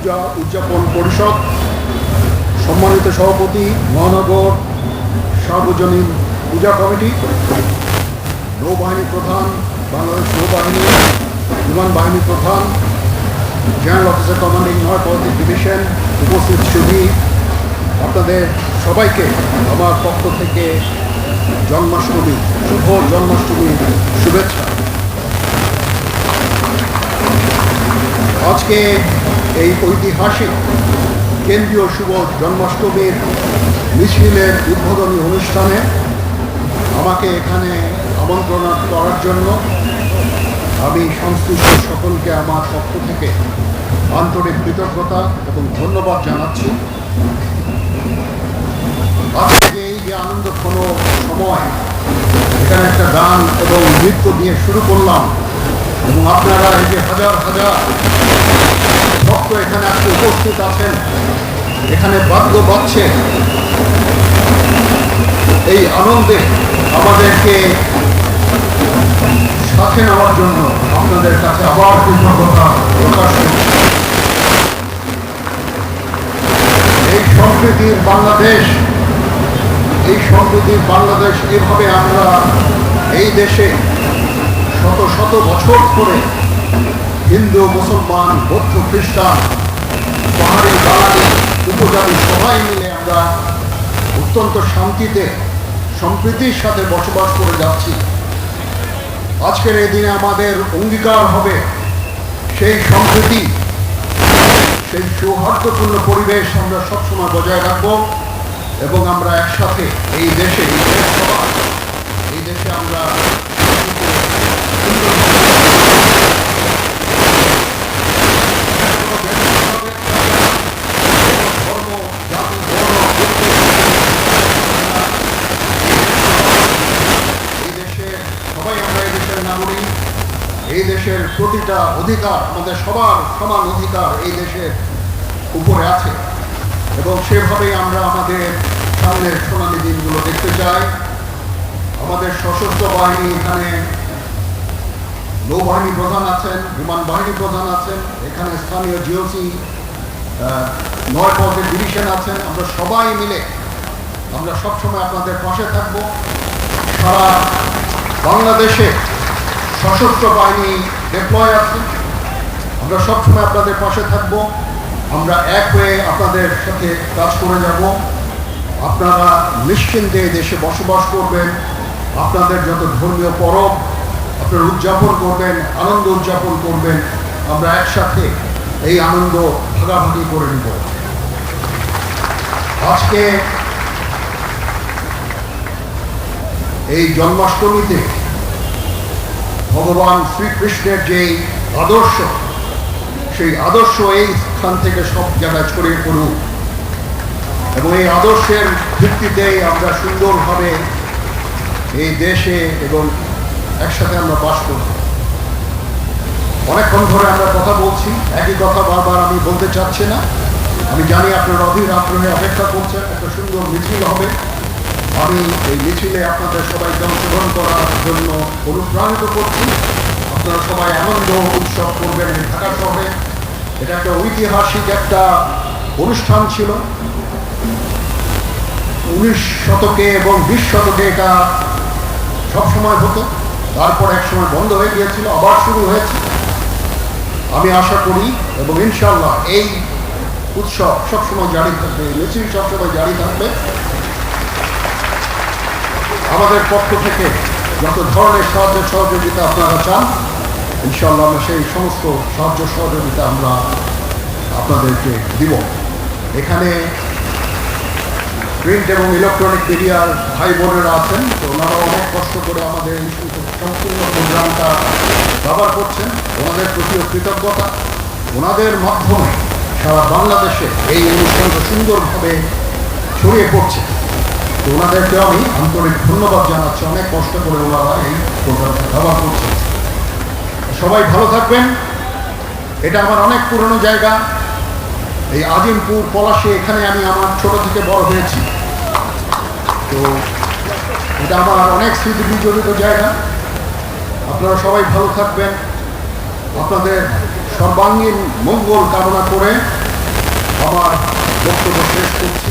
পূজা উদযাপন পরিষদ, সম্মানিত সভাপতি, মহানগর সার্বজনীন পূজা কমিটি, নৌবাহিনী প্রধান, বাংলাদেশ নৌবাহিনী, বিমান বাহিনী প্রধান, জেনারেল অফিসার কমান্ডিং নয় ডিভিশন, উপস্থিত সুধী, আপনাদের সবাইকে আমার পক্ষ থেকে জন্মাষ্টমী, শুভ জন্মাষ্টমীর শুভেচ্ছা। আজকে এই ঐতিহাসিক কেন্দ্রীয় শুভ জন্মাষ্টমীর মিছিলের উদ্বোধনী অনুষ্ঠানে আমাকে এখানে আমন্ত্রণ করার জন্য আমি সংশ্লিষ্ট সকলকে আমার পক্ষ থেকে আন্তরিক কৃতজ্ঞতা এবং ধন্যবাদ জানাচ্ছি। আজকে এই যে আনন্দ কোনো সময়, এখানে একটা গান এবং নৃত্য দিয়ে শুরু করলাম এবং আপনারা এই যে হাজার হাজার ভক্ত এখানে আজকে উপস্থিত আছেন। এখানে বাদ্য বাজছে। এই আনন্দে আমাদেরকে সাথে নেওয়ার জন্য আপনাদের কাছে আবার কৃতজ্ঞতা প্রকাশ এই সম্প্রীতির বাংলাদেশ, এই সম্প্রীতির বাংলাদেশ এভাবে আমরা এই দেশে শত শত বছর ধরে হিন্দু মুসলমান বৌদ্ধ খ্রিস্টান পাহাড়ি বাঙালি উপজাতি সবাই মিলে আমরা অত্যন্ত শান্তিতে সম্প্রীতির সাথে বসবাস করে যাচ্ছি। আজকের এই দিনে আমাদের অঙ্গীকার হবে সেই সম্প্রীতি সেই সৌহার্দ্যপূর্ণ পরিবেশ আমরা সবসময় বজায় রাখব এবং আমরা একসাথে এই দেশে এই দেশ সভা, এই দেশে আমরা ধর্ম জাতি এই দেশে সবাই আমরা এই দেশের নাগরিক এই দেশের প্রতিটা অধিকার আমাদের সবার সমান অধিকার এই দেশের উপরে আছে। এবং সেভাবেই আমরা আমাদের সামনের সোনালী দিনগুলো দেখতে চাই। আমাদের সশস্ত্র বাহিনী এখানে নৌবাহিনী প্রধান আছেন, বিমান বাহিনী প্রধান আছেন, এখানে স্থানীয় জিওসি নয় পদের ডিভিশন আছেন। আমরা সবাই মিলে আমরা সবসময় আপনাদের পাশে থাকব। সারা বাংলাদেশে সশস্ত্র বাহিনী ডেপ্লয় আছে। আমরা সবসময় আপনাদের পাশে থাকব। আমরা এক হয়ে আপনাদের সাথে কাজ করে যাব। আপনারা নিশ্চিন্তে দেশে বসবাস করবেন। আপনাদের যত ধর্মীয় পরব, আপনারা উদযাপন করবেন, আনন্দ উদযাপন করবেন, আমরা একসাথে এই আনন্দ ভাগাভাগি করে নিব। আজকে এই জন্মাষ্টমীতে ভগবান শ্রীকৃষ্ণের যে আদর্শ, সেই আদর্শ এই স্থান থেকে সব জায়গায় ছড়িয়ে পড়ুক। এবং এই আদর্শের ভিত্তিতে আমরা সুন্দরভাবে এই দেশে এবং একসাথে আমরা বাস করব। অনেকক্ষণ ধরে আমরা কথা বলছি, একই কথা বারবার আমি বলতে চাচ্ছি না। আমি জানি আপনারা অধীর আগ্রহে অপেক্ষা করছেন, একটা সুন্দর মিছিল হবে। আমি এই মিছিলে আপনাদের সবাইকে অংশগ্রহণ করার জন্য অনুপ্রাণিত করছি। আপনারা সবাই আনন্দ উৎসব করবেন ঢাকা শহরে। এটা একটা ঐতিহাসিক একটা অনুষ্ঠান ছিল। উনিশ শতকে এবং বিশ শতকে এটা সবসময় হতো। তারপর এক সময় বন্ধ হয়ে গিয়েছিল, আবার শুরু হয়েছে। আমি আশা করি এবং ইনশাল্লাহ এই উৎসব সবসময় জারি থাকবে মিছিল সবসময় জারি থাকবে। আমাদের পক্ষ থেকে যত ধরনের সাহায্য সহযোগিতা আপনারা চান ইনশাল্লাহ আমরা সেই সমস্ত সাহায্য সহযোগিতা আমরা আপনাদেরকে দিব। এখানে প্রিন্ট এবং ইলেকট্রনিক মিডিয়ার ভাই বোনেরা আছেন, তো ওনারা অনেক কষ্ট করে আমাদের সম্পূর্ণ প্রোগ্রামটা ব্যবহার করছেন। ওনাদের প্রতিও কৃতজ্ঞতা। ওনাদের মাধ্যমে সারা বাংলাদেশে এই অনুষ্ঠানটা সুন্দরভাবে ছড়িয়ে পড়ছে। ওনাদেরকে আমি আন্তরিক ধন্যবাদ জানাচ্ছি। অনেক কষ্ট করে ওনারা এই প্রোগ্রামটা ব্যবহার করছেন। সবাই ভালো থাকবেন। এটা আমার অনেক পুরনো জায়গা। এই আজিমপুর পলাশে এখানে আমি আমার ছোট থেকে বড় হয়েছি। তো এটা আমার অনেক স্মৃতি বিজড়িত জায়গা। আপনারা সবাই ভালো থাকবেন। আপনাদের সর্বাঙ্গীন মঙ্গল কামনা করে আমার বক্তব্য শেষ করছি।